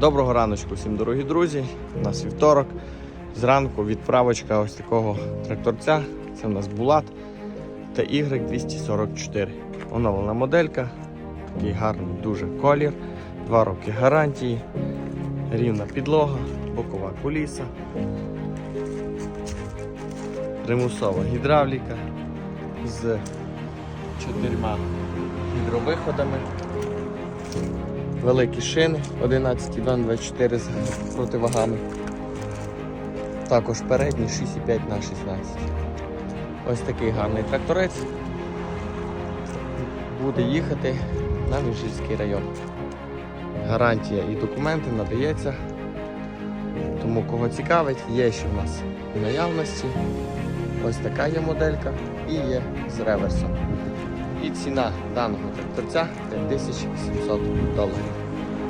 Доброго раночку всім дорогі друзі. У нас вівторок. Зранку відправочка ось такого тракторця. Це у нас Булат TY244. Оновлена моделька. Такий гарний дуже колір. Два роки гарантії. Рівна підлога, бокова куліса. Примусова гідравліка з чотирма гідровиходами. Великі шини 11 24 з противагами. Також передні 6,5 на 16. Ось такий гарний тракторець. Буде їхати на Міжгірський район. Гарантія і документи надається. Тому кого цікавить, є ще в нас в наявності. Ось така є моделька і є з реверсом. І ціна даного тракторця 5700 доларів.